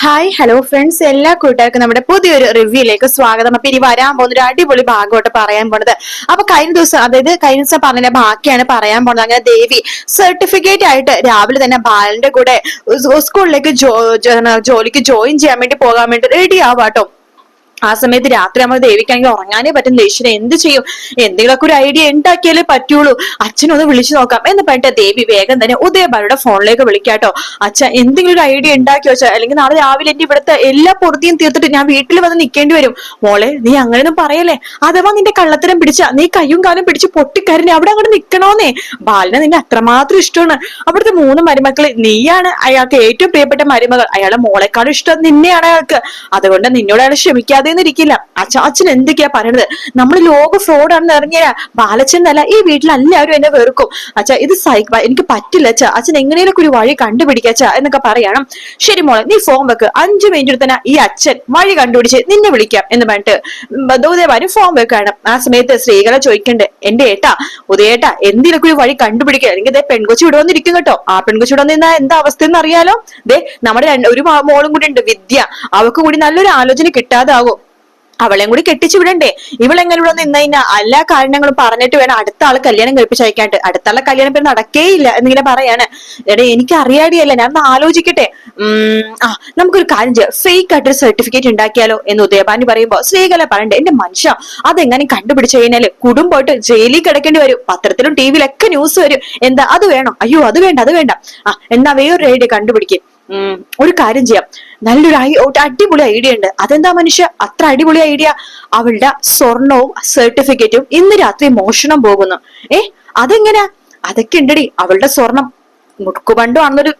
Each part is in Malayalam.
ഹായ് ഹലോ ഫ്രണ്ട്സ് എല്ലാ കൂട്ടുകാർക്കും നമ്മുടെ പുതിയൊരു റിവ്യൂയിലേക്ക് സ്വാഗതം. അപ്പൊ ഇനി വരാൻ പോകുന്ന ഒരു അടിപൊളി ഭാഗമായിട്ട് പറയാൻ പോണത്. അപ്പൊ കഴിഞ്ഞ ദിവസം അതായത് കഴിഞ്ഞ ദിവസം പറഞ്ഞ ബാക്കിയാണ് പറയാൻ പോണത്. അങ്ങനെ ദേവി സർട്ടിഫിക്കറ്റ് ആയിട്ട് രാവിലെ തന്നെ ബാലന്റെ കൂടെ സ്കൂളിലേക്ക് ജോലിക്ക് ജോയിൻ ചെയ്യാൻ വേണ്ടി പോകാൻ വേണ്ടി റെഡി ആവാട്ടോ. ആ സമയത്ത് രാത്രി നമ്മൾ ദേവിക്കാണെങ്കിൽ ഉറങ്ങാനേ പറ്റുന്നില്ല ഈശ്വരൻ എന്ത് ചെയ്യും? എന്തെങ്കിലുമൊക്കെ ഒരു ഐഡിയ ഉണ്ടാക്കിയാലേ പറ്റുള്ളൂ. അച്ഛനൊന്ന് വിളിച്ചു നോക്കാം. എന്ന് പറഞ്ഞിട്ട് ദേവി വേഗം തന്നെ ഉദയബാലയുടെ ഫോണിലേക്ക് വിളിക്കാട്ടോ. അച്ഛ എന്തെങ്കിലും ഒരു ഐഡിയ ഉണ്ടാക്കി വെച്ചാൽ അല്ലെങ്കിൽ നാളെ രാവിലെ എന്റെ ഇവിടുത്തെ എല്ലാ പൊറുതിയും തീർത്തിട്ട് ഞാൻ വീട്ടിൽ വന്ന് നിൽക്കേണ്ടി വരും. മോളെ നീ അങ്ങനെയൊന്നും പറയല്ലേ? അഥവാ നിന്റെ കള്ളത്തരം പിടിച്ച നീ കയ്യും കാലും പിടിച്ച് പൊട്ടിക്കരഞ്ഞ് അവിടെ അങ്ങോട്ട് നിൽക്കണോന്നേ ബാലിനെ നിന്നെ അത്രമാത്രം ഇഷ്ടമാണ്. അവിടുത്തെ മൂന്ന് മരുമക്കൾ നീയാണ് അയാൾക്ക് ഏറ്റവും പ്രിയപ്പെട്ട മരുമകൾ. അയാളെ മോളെക്കാളും ഇഷ്ടം നിന്നെയാണ് അയാൾക്ക്. അതുകൊണ്ട് നിന്നോട് അയാൾ ക്ഷമിക്കാതെ ഇരിക്കില്ല. അച്ചാച്ചൻ എന്തൊക്കെയാ പറയണത്? നമ്മൾ ലോക ഫ്രോഡാണെന്ന് അറിഞ്ഞാ ബാലച്ചൻ എന്നല്ല ഈ വീട്ടിൽ എല്ലാവരും എന്നെ വെറുക്കും. അച്ഛാ ഇത് സൈക്ക് എനിക്ക് പറ്റില്ല അച്ഛാ. അച്ഛൻ എങ്ങനെയൊക്കെ ഒരു വഴി കണ്ടുപിടിക്കച്ച എന്നൊക്കെ പറയണം. ശരി മോളെ നീ ഫോൺ വെക്ക്. അഞ്ചു മിനിറ്റ് തന്നെ ഈ അച്ഛൻ വഴി കണ്ടുപിടിച്ച് നിന്നെ വിളിക്കാം എന്ന് പറഞ്ഞിട്ട് ഉദയഭാനു ഫോൺ വെക്കാണ്. ആ സമയത്ത് സ്ത്രീകളെ ചോദിക്കണ്ടേ എന്റെ ഏട്ടാ ഉദയേട്ടാ എന്തിനൊക്കെ ഒരു വഴി കണ്ടുപിടിക്കുക അല്ലെങ്കിൽ ഇതേ പെൺകൊച്ചു ഇവിടെ വന്നിരിക്കും കേട്ടോ. ആ പെൺകൊച്ചു ഇവിടെ വന്നിരുന്ന എന്താ അവസ്ഥ എന്ന് അറിയാലോ ദേ നമ്മുടെ ഒരു മോളും കൂടി ഉണ്ട് വിദ്യ. അവക്ക് കൂടി നല്ലൊരു ആലോചന കിട്ടാതാവും അവളെയും കൂടി കെട്ടിച്ചു വിടണ്ടേ? ഇവളെങ്ങനെ ഇവിടെ നിന്ന് കഴിഞ്ഞാൽ എല്ലാ കാരണങ്ങളും പറഞ്ഞിട്ട് വേണം അടുത്ത ആൾ കല്യാണം കഴിപ്പിച്ച് അയക്കാണ്ട് അടുത്ത ആളെ കല്യാണം പേര് നടക്കേയില്ല എന്നിങ്ങനെ പറയാണ്. എടേ എനിക്ക് അറിയാടിയല്ല ഞാൻ ഒന്ന് ആലോചിക്കട്ടെ. ആ നമുക്കൊരു കാര്യം ചെയ്യാം. ഫേക്ക് ആയിട്ട് സർട്ടിഫിക്കറ്റ് ഉണ്ടാക്കിയാലോ എന്ന് ഉദയഭാനി പറയുമ്പോ ശ്രീകല പറയണ്ടേ എന്റെ മനുഷ്യ അതെങ്ങനെ കണ്ടുപിടിച്ചു കഴിഞ്ഞാൽ കുടുംബമായിട്ട് ജയിലിൽ കിടക്കേണ്ടി വരും? പത്രത്തിലും ടിവിയിലൊക്കെ ന്യൂസ് വരും. എന്താ അത് വേണോ? അയ്യോ അത് വേണ്ട അത് വേണ്ട. ആ എന്നാ വേറൊരു ഐഡിയ കണ്ടുപിടിക്കും. ഒരു കാര്യം ചെയ്യാം. നല്ലൊരു ഒരു അടിപൊളി ഐഡിയ ഉണ്ട്. അതെന്താ മനുഷ്യ? അത്ര അടിപൊളി ഐഡിയ. അവളുടെ സ്വർണവും സർട്ടിഫിക്കറ്റും ഇന്ന് രാത്രി മോഷണം പോകുന്നു. ഏ അതെങ്ങനെയാ അതൊക്കെ ഉണ്ടടി. അവളുടെ സ്വർണം മുടുക്കുപണ്ടോ ആണെന്നൊരു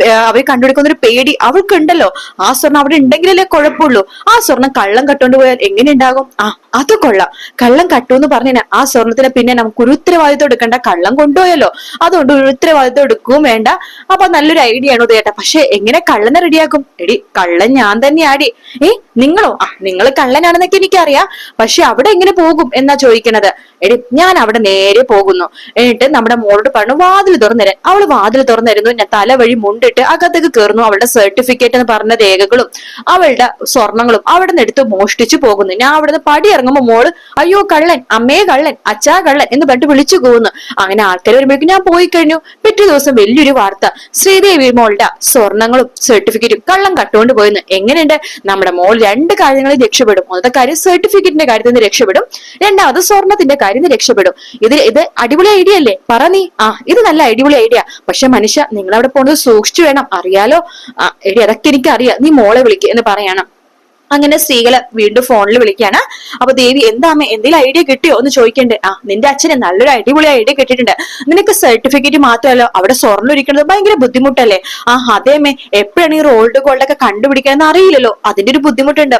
അവർ കണ്ടുപിടിക്കുന്ന ഒരു പേടി അവൾക്കുണ്ടല്ലോ. ആ സ്വർണം അവിടെ ഉണ്ടെങ്കിലല്ലേ കുഴപ്പമുള്ളൂ. ആ സ്വർണം കള്ളം കട്ടുകൊണ്ട് പോയാൽ എങ്ങനെ ഉണ്ടാകും? ആ അത് കൊള്ളാം. കള്ളം കട്ടു എന്ന് പറഞ്ഞാൽ ആ സ്വർണത്തിന് പിന്നെ നമുക്ക് ഒരു ഉത്തരവാദിത്വം എടുക്കണ്ട. കള്ളം കൊണ്ടുപോയല്ലോ. അതുകൊണ്ട് ഒരു ഉത്തരവാദിത്വം എടുക്കുകയും വേണ്ട. അപ്പൊ നല്ലൊരു ഐഡിയ ആണ് ഉദയേട്ടാ പക്ഷെ എങ്ങനെ കള്ളനെ റെഡിയാക്കും? എടി കള്ളൻ ഞാൻ തന്നെ ആടി ഏ നിങ്ങളോ? ആ നിങ്ങൾ കള്ളനാണെന്നൊക്കെ എനിക്കറിയാം. പക്ഷെ അവിടെ എങ്ങനെ പോകും എന്നാ ചോദിക്കണത്? എടി ഞാൻ അവിടെ നേരെ പോകുന്നു. എന്നിട്ട് നമ്മുടെ മോളോട് പറഞ്ഞു വാതിൽ തുറന്നു തരാൻ അവൾ വാതിൽ തുറന്നു തരുന്നു ഞാൻ തല തലവഴി മുണ്ടിട്ട് അകത്തേക്ക് കയറുന്നു അവളുടെ സർട്ടിഫിക്കറ്റ് എന്ന് പറഞ്ഞ രേഖകളും അവളുടെ സ്വർണങ്ങളും അവിടെ നിന്ന് എടുത്ത് മോഷ്ടിച്ചു പോകുന്നു. ഞാൻ അവിടെ നിന്ന് പടി ഇറങ്ങുമ്പോൾ മോൾ അയ്യോ കള്ളൻ അമ്മേ കള്ളൻ അച്ഛാ കള്ളൻ എന്ന് പറഞ്ഞിട്ട് വിളിച്ചു പോകുന്നു അങ്ങനെ ആൾക്കാർ വരുമ്പോഴേക്കും ഞാൻ പോയി കഴിഞ്ഞു. പിറ്റേ ദിവസം വലിയൊരു വാർത്ത. ശ്രീദേവി മോളുടെ സ്വർണങ്ങളും സർട്ടിഫിക്കറ്റും കള്ളം കട്ടുകൊണ്ട് പോയെന്ന്. എങ്ങനെയുണ്ട്? നമ്മുടെ മോൾ രണ്ട് കാര്യങ്ങളിൽ രക്ഷപ്പെടും. ഒന്നത്തെ കാര്യം സർട്ടിഫിക്കറ്റിന്റെ കാര്യത്തിൽ നിന്ന് രക്ഷപ്പെടും. രണ്ടാമത് സ്വർണത്തിന്റെ കാര്യം നിന്ന് രക്ഷപ്പെടും. ഇത് ഇത് അടിപൊളി ഐഡിയ അല്ലേ? പറ നീ. ആ ഇത് നല്ല അടിപൊളി ഐഡിയ പക്ഷെ മനുഷ്യ നിങ്ങൾ അവിടെ പോകുന്നത് സൂക്ഷിച്ചു വേണം. അറിയാലോ? എടി അതൊക്കെ എനിക്ക് അറിയാം നീ മോളെ വിളിക്കുക എന്ന് പറയണം. അങ്ങനെ സ്ത്രീകളെ വീണ്ടും ഫോണിൽ വിളിക്കാണ്. അപ്പൊ ദേവി എന്താ അമ്മ എന്തെങ്കിലും ഐഡിയ കിട്ടിയോ? എന്ന് ചോദിക്കണ്ടേ. ആ നിന്റെ അച്ഛന് നല്ലൊരു അടിപൊളി ഐഡിയ കിട്ടിയിട്ടുണ്ട് നിനക്ക് സർട്ടിഫിക്കറ്റ് മാത്രമല്ല? അവിടെ സ്വർണം ഭയങ്കര ബുദ്ധിമുട്ടല്ലേ? ആ അതേമേ എപ്പോഴാണ് ഈ റോൾഡ് ഗോൾഡ് ഒക്കെ കണ്ടുപിടിക്കാന്ന് അറിയില്ലല്ലോ. അതിന്റെ ഒരു ബുദ്ധിമുട്ടുണ്ട്.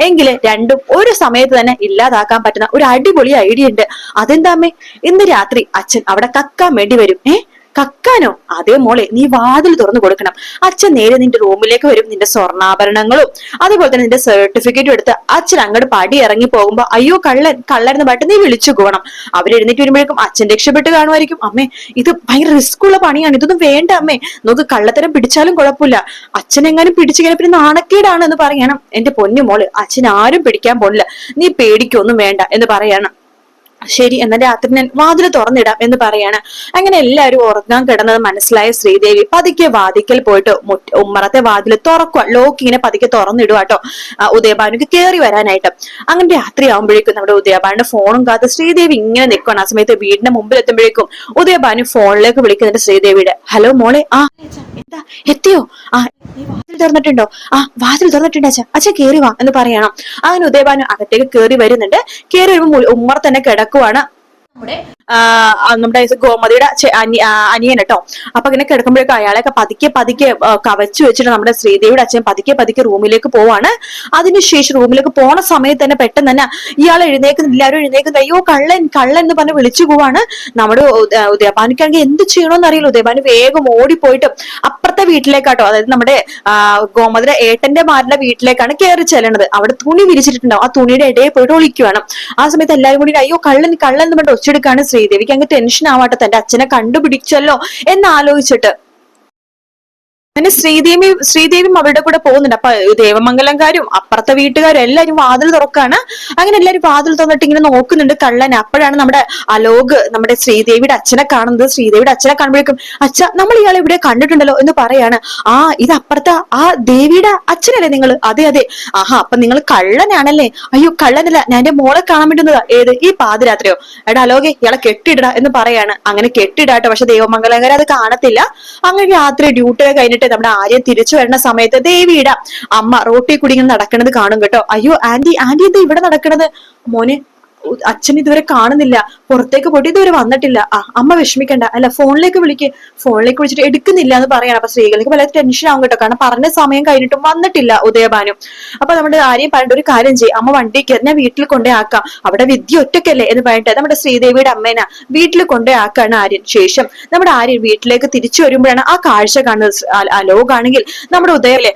എങ്കിൽ രണ്ടും ഒരു സമയത്ത് തന്നെ ഇല്ലാതാക്കാൻ പറ്റുന്ന ഒരു അടിപൊളി ഐഡിയ ഉണ്ട്. അതെന്താ അമ്മേ? ഇന്ന് രാത്രി അച്ഛൻ അവിടെ കക്കാൻ വേണ്ടി വരും. ഏ? കക്കാനോ? അതേ മോളെ നീ വാതിൽ തുറന്നു കൊടുക്കണം. അച്ഛൻ നേരെ നിന്റെ റൂമിലേക്ക് വരും നിന്റെ സ്വർണാഭരണങ്ങളും അതുപോലെ തന്നെ നിന്റെ സർട്ടിഫിക്കറ്റും എടുത്ത് അച്ഛൻ അങ്ങോട്ട് പടി ഇറങ്ങി പോകുമ്പോ അയ്യോ കള്ളൻ കള്ളരുന്ന് പാട്ട് നീ വിളിച്ചു പോകണം അവരെഴുന്നേറ്റ് വരുമ്പോഴേക്കും അച്ഛൻ രക്ഷപ്പെട്ട് കാണുമായിരിക്കും. അമ്മേ ഇത് ഭയങ്കര റിസ്ക് ഉള്ള പണിയാണ് ഇതൊന്നും വേണ്ട അമ്മേ. നമുക്ക് കള്ളത്തരം പിടിച്ചാലും കുഴപ്പമില്ല. അച്ഛനെങ്ങാനും പിടിച്ചു കഴിഞ്ഞാൽ പിന്നെ നാണക്കേടാണ് എന്ന് പറയണം. എന്റെ പൊന്നു മോൾ അച്ഛൻ ആരും പിടിക്കാൻ പോണില്ല. നീ പേടിക്കൊന്നും വേണ്ട എന്ന് പറയണം. ശരി എന്നാൽ രാത്രി ഞാൻ വാതിൽ തുറന്നിടാം എന്ന് പറയാണ്. അങ്ങനെ എല്ലാവരും ഉറങ്ങാൻ കിടന്നത് മനസ്സിലായ ശ്രീദേവി പതുക്കെ വാതിക്കൽ പോയിട്ട് ഉമ്മറത്തെ വാതിൽ തുറക്കുക ലോക്ക് ഇങ്ങനെ പതുക്കെ തുറന്നിടുക കേട്ടോ ഉദയഭാനുക്ക് കയറി വരാനായിട്ട്. അങ്ങനെ രാത്രി ആകുമ്പോഴേക്കും നമ്മുടെ ഉദയഭാനുടെ ഫോണും കാത്ത് ശ്രീദേവി ഇങ്ങനെ നിൽക്കണം ആ സമയത്ത് വീടിന്റെ മുമ്പിൽ എത്തുമ്പോഴേക്കും ഉദയഭാനു ഫോണിലേക്ക് വിളിക്കുന്നുണ്ട് ശ്രീദേവിയുടെ. ഹലോ മോളെ ആ എത്തിയോ? ആ നീ വാതിൽ തുറന്നിട്ടുണ്ടോ? ആ വാതിൽ തുറന്നിട്ടുണ്ട് അച്ഛാ. അച്ഛാ കേറി വാ എന്ന് പറയണം. അങ്ങനെ ഉദയഭാനു അകത്തേക്ക് കേറി വരുന്നുണ്ട്. കേറി വരുമ്പോൾ ഉമ്മർ തന്നെ കിടക്കുവാണ്. നമ്മുടെ നമ്മുടെ ഗോമതിയുടെ അനിയൻ കേട്ടോ. അപ്പൊ ഇങ്ങനെ കിടക്കുമ്പോഴേക്കും അയാളെയൊക്കെ പതുക്കെ പതുക്കെ കവച്ചു വെച്ചിട്ട് നമ്മുടെ ശ്രീദേവിയുടെ അച്ഛൻ പതുക്കെ പതുക്കെ റൂമിലേക്ക് പോവാണ്. അതിനുശേഷം റൂമിലേക്ക് പോണ സമയത്ത് തന്നെ പെട്ടെന്ന് തന്നെ ഇയാൾ എഴുന്നേക്കുന്ന എല്ലാവരും എഴുന്നേക്കുന്നത് അയ്യോ കള്ളൻ കള്ളൻ എന്ന് പറഞ്ഞ് വിളിച്ചു പോവാണ്. നമ്മുടെ ഉദയപാനിക്കാണെങ്കിൽ എന്ത് ചെയ്യണമെന്ന് അറിയില്ല. ഉദയപാനി വേഗം ഓടിപ്പോയിട്ട് അപ്പുറത്തെ വീട്ടിലേക്കാട്ടോ അതായത് നമ്മുടെ ഗോമതിയുടെ ഏട്ടന്റെ മാരുടെ വീട്ടിലേക്കാണ് കയറി ചെല്ലണത്. അവിടെ തുണി വിരിച്ചിട്ടുണ്ടാവും. ആ തുണിയുടെ ഇടയിൽ പോയിട്ട് ഒളിക്കുവാണ്. ആ സമയത്ത് എല്ലാവരും കൂടി അയ്യോ കള്ളൻ കള്ളൻ എന്ന് പറഞ്ഞിട്ട് ഒച്ചെടുക്കാണ് ശ്രീദേവിക്ക്. അങ്ങ് ടെൻഷൻ ആവാട്ടെ തന്റെ അച്ഛനെ കണ്ടുപിടിച്ചല്ലോ എന്ന് ആലോചിച്ചിട്ട് അങ്ങനെ ശ്രീദേവി ശ്രീദേവിയും അവരുടെ കൂടെ പോകുന്നുണ്ട്. അപ്പൊ ദേവമംഗലംകാരും അപ്പുറത്തെ വീട്ടുകാരും എല്ലാരും വാതിൽ തുറക്കാണ്. അങ്ങനെ എല്ലാരും വാതിൽ തുറന്നിട്ട് ഇങ്ങനെ നോക്കുന്നുണ്ട് കള്ളൻ. അപ്പോഴാണ് നമ്മുടെ അലോക് നമ്മുടെ ശ്രീദേവിയുടെ അച്ഛനെ കാണുന്നത്. ശ്രീദേവിയുടെ അച്ഛനെ കാണുമ്പോഴേക്കും അച്ഛ നമ്മൾ ഇയാളെ ഇവിടെ കണ്ടിട്ടുണ്ടല്ലോ എന്ന് പറയാണ്. ആ ഇത് അപ്പുറത്തെ ആ ദേവിയുടെ അച്ഛനല്ലേ നിങ്ങൾ? അതെ അതെ. ആഹാ അപ്പൊ നിങ്ങൾ കള്ളനാണല്ലേ? അയ്യോ കള്ളനല്ല ഞാൻ എന്റെ മോളെ കാണാൻ പറ്റുന്നതാ. ഏത് ഈ പാതിരാത്രിയോ? എടാ അലോകെ ഇയാളെ കെട്ടിയിട എന്ന് പറയാണ്. അങ്ങനെ കെട്ടിടാട്ടോ പക്ഷെ ദേവമംഗലംകാരെ അത് കാണത്തില്ല. അങ്ങനെ രാത്രി ഡ്യൂട്ടി കഴിഞ്ഞിട്ട് നമ്മുടെ ആര്യൻ തിരിച്ചു വരുന്ന സമയത്ത് ദേവിയുടെ അമ്മ റോട്ടി കൂടി നടക്കുന്നത് കാണും കേട്ടോ. അയ്യോ ആന്റി ആന്റി എന്താ ഇവിടെ നടക്കുന്നത് മോനെ അച്ഛൻ ഇതുവരെ കാണുന്നില്ല. പുറത്തേക്ക് പോയിട്ട് ഇതുവരെ വന്നിട്ടില്ല. ആ അമ്മ വിഷമിക്കണ്ട. അല്ല ഫോണിലേക്ക് വിളിക്ക്. ഫോണിലേക്ക് വിളിച്ചിട്ട് എടുക്കുന്നില്ല എന്ന് പറയണം. അപ്പൊ സ്ത്രീകൾക്ക് വളരെ ടെൻഷൻ ആവും കേട്ടോ. കാരണം പറഞ്ഞ സമയം കഴിഞ്ഞിട്ടും വന്നിട്ടില്ല ഉദയഭാനു. അപ്പൊ നമ്മുടെ ആരെയും പറഞ്ഞിട്ട് ഒരു കാര്യം ചെയ്യും. അമ്മ വണ്ടി കയറി ഞാൻ വീട്ടിൽ കൊണ്ടേ ആക്കാം. അവിടെ വിദ്യ ഒറ്റയ്ക്കല്ലേ എന്ന് പറഞ്ഞിട്ട് നമ്മുടെ ശ്രീദേവിയുടെ അമ്മേന വീട്ടിൽ കൊണ്ടേ ആക്കാണ് ആര്യൻ. ശേഷം നമ്മുടെ ആര്യൻ വീട്ടിലേക്ക് തിരിച്ചു വരുമ്പോഴാണ് ആ കാഴ്ച കാണുന്നത്. അലോകാണെങ്കിൽ നമ്മുടെ ഉദയല്ലേ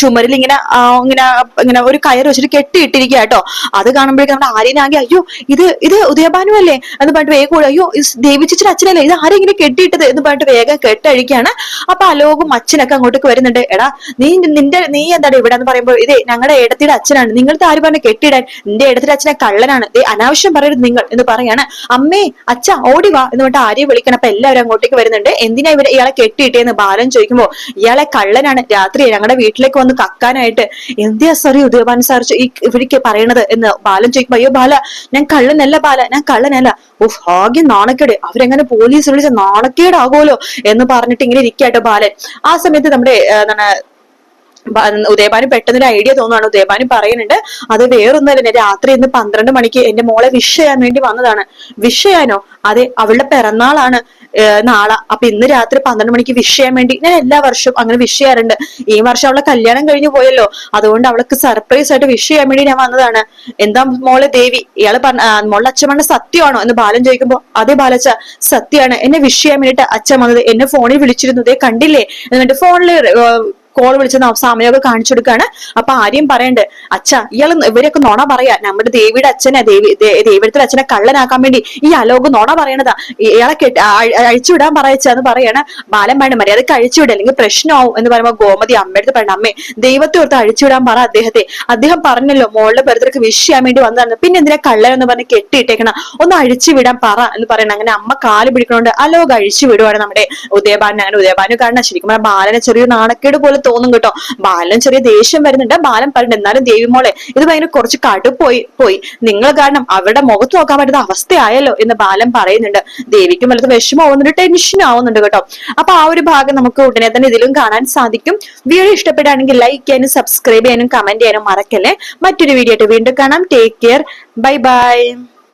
ചുമരിൽ ഇങ്ങനെ ഇങ്ങനെ ഇങ്ങനെ ഒരു കയർ വെച്ചിട്ട് കെട്ടിയിട്ടിരിക്കുക കേട്ടോ. അത് കാണുമ്പോഴേക്കും നമ്മുടെ ആര്യനാകെ അയ്യോ ഇത് ഇത് ഉദയഭാനു അല്ലേ? എന്ന് പറഞ്ഞിട്ട് വേഗം കൂടെ അയ്യോ ഇത് ദേവി ചേച്ചിയുടെ അച്ഛനല്ലേ? ഇത് ആരെ ഇങ്ങനെ കെട്ടിയിട്ടത്? എന്ന് പറഞ്ഞിട്ട് വേഗം കെട്ടഴിക്കാണ് അപ്പൊ അലോകും അച്ഛനൊക്കെ അങ്ങോട്ടേക്ക് വരുന്നുണ്ട്. എടാ നീ നിന്റെ നീ എന്താണ് ഇവിടെ എന്ന് പറയുമ്പോൾ ഇതേ ഞങ്ങളുടെ ഏടത്തിയുടെ അച്ഛനാണ്. നിങ്ങൾക്ക് ആര് പറഞ്ഞു കെട്ടിയിടാൻ? നിന്റെ ഏടത്തിയുടെ അച്ഛനെ കള്ളനാണ്. അനാവശ്യം പറയരുത് നിങ്ങൾ എന്ന് പറയാണ്. അമ്മേ അച്ഛ ഓടി വാ എന്ന് പറഞ്ഞിട്ട് ആരെയും വിളിക്കണം. അപ്പൊ എല്ലാവരും അങ്ങോട്ടേക്ക് വരുന്നുണ്ട്. എന്തിനാ ഇവരെ ഇയാളെ കെട്ടിയിട്ടേന്ന് ബാലൻ ചോദിക്കുമ്പോൾ ഇയാളെ കള്ളനാണ്. രാത്രി ഞങ്ങളുടെ വീട്ടിലേക്ക് വന്ന് കക്കാനായിട്ട്. എന്തിയാ സാറി ഉദയഭാൻ സാർ ഈ ഇവർക്ക് പറയണത് എന്ന് ബാലൻ ചോദിക്കുമ്പോ അയ്യോ ബാല ഞാൻ കള്ളനല്ല ബാല ഞാൻ കള്ളനല്ല. ഓഹ് ആകെ നാണക്കേട്. അവരെങ്ങനെ പോലീസ് വിളിച്ച നാണക്കേടാകുമല്ലോ എന്ന് പറഞ്ഞിട്ട് ഇങ്ങനെ ഇരിക്കട്ടോ ബാലൻ. ആ സമയത്ത് നമ്മുടെ എന്താണ് ഉദയപാനി പെട്ടെന്നൊരു പെട്ടെന്ന് ഐഡിയ തോന്നുകയാണ് ഉദയഭാനു പറയുന്നുണ്ട് അത് വേറൊന്നുമല്ല. ഞാൻ രാത്രി ഇന്ന് പന്ത്രണ്ട് മണിക്ക് എന്റെ മോളെ വിഷ് ചെയ്യാൻ വേണ്ടി വന്നതാണ്. വിഷ് ചെയ്യാനോ? അതെ അവളുടെ പിറന്നാളാണ്. നാളെ. അപ്പൊ ഇന്ന് രാത്രി പന്ത്രണ്ട് മണിക്ക് വിഷ് ചെയ്യാൻ വേണ്ടി ഞാൻ എല്ലാ വർഷവും അങ്ങനെ വിഷ് ചെയ്യാറുണ്ട്. ഈ വർഷം അവളെ കല്യാണം കഴിഞ്ഞു പോയല്ലോ. അതുകൊണ്ട് അവൾക്ക് സർപ്രൈസ് ആയിട്ട് വിഷ് ചെയ്യാൻ വേണ്ടി ഞാൻ വന്നതാണ്. എന്താ മോളെ ദേവി? ഇയാൾ പറഞ്ഞ മോളുടെ അച്ഛൻ പറഞ്ഞ സത്യമാണോ? എന്ന് ബാലൻ ചോദിക്കുമ്പോ അതേ ബാലച്ച സത്യമാണ്. എന്നെ വിഷ് ചെയ്യാൻ വേണ്ടിട്ട് അച്ഛൻ വന്നത്. എന്നെ ഫോണിൽ വിളിച്ചിരുന്നു. ദേ കണ്ടില്ലേ? എന്നിട്ട് ഫോണിൽ കോൾ വിളിച്ച് സമയമൊക്കെ കാണിച്ചു കൊടുക്കാണ് അപ്പൊ ആര്യം പറയണ്ട് അച്ഛ ഇയാൾ ഇവരൊക്കെ നുണ പറയാ. നമ്മുടെ ദേവിയുടെ അച്ഛനെ ദേവി ദേവിയുടെ അച്ഛനെ കള്ളനാക്കാൻ വേണ്ടി ഈ അലോക് നുണ പറയണതാ. ഇയാളെ കെട്ടി അഴ- അഴിച്ചുവിടാൻ പറയച്ചാന്ന് പറയാണ്. ബാലൻ വേണ്ട മര്യാദയ്ക്ക് അഴിച്ചുവിട അല്ലെങ്കിൽ പ്രശ്നമാവും എന്ന് പറയുമ്പോ ഗോമതി അമ്മയടുത്ത് പറയണം അമ്മേ ദൈവത്തെ ഓർത്ത് അഴിച്ചുവിടാൻ പറ അദ്ദേഹത്തെ. അദ്ദേഹം പറഞ്ഞല്ലോ മോളുടെ ബർത്ത്ഡേക്ക് വിഷ് ചെയ്യാൻ വേണ്ടി വന്നതാണ്. പിന്നെ എന്തിനാ കള്ളൻ എന്ന് പറഞ്ഞ് കെട്ടിയിട്ടേക്കണം? ഒന്ന് അഴിച്ചു വിടാൻ പറ എന്ന് പറയണം. അങ്ങനെ അമ്മ കാൽ പിടിക്കണോണ്ട് അലോക് അഴിച്ചു വിടുവാണ് നമ്മുടെ ഉദയഭാനൻ അങ്ങനെ ഉദയഭാനു കാരണം ശരിക്കും ബാലനെ ചെറിയ നാണക്കേട് പോലെ തോന്നും കേട്ടോ. ബാലൻ ചെറിയ ദേഷ്യം വരുന്നുണ്ട്. ബാലൻ പറഞ്ഞു എന്നാലും ദേവി മോളെ ഇത് ഭയങ്കര കുറച്ച് കടുപ്പോയി പോയി നിങ്ങൾ കാരണം അവരുടെ മുഖത്ത് നോക്കാൻ പറ്റുന്ന അവസ്ഥയായല്ലോ എന്ന് ബാലൻ പറയുന്നുണ്ട്. ദേവിക്കും വലുത് വിഷമാവുന്നുണ്ട് ടെൻഷൻ ആവുന്നുണ്ട് കേട്ടോ. അപ്പൊ ആ ഒരു ഭാഗം നമുക്ക് ഉടനെ തന്നെ ഇതിലും കാണാൻ സാധിക്കും. വീഡിയോ ഇഷ്ടപ്പെടുകയാണെങ്കിൽ ലൈക്ക് ചെയ്യാനും സബ്സ്ക്രൈബ് ചെയ്യാനും കമന്റ് ചെയ്യാനും മറക്കല്ലേ. മറ്റൊരു വീഡിയോ ആയിട്ട് വീണ്ടും കാണാം. Take care bye bye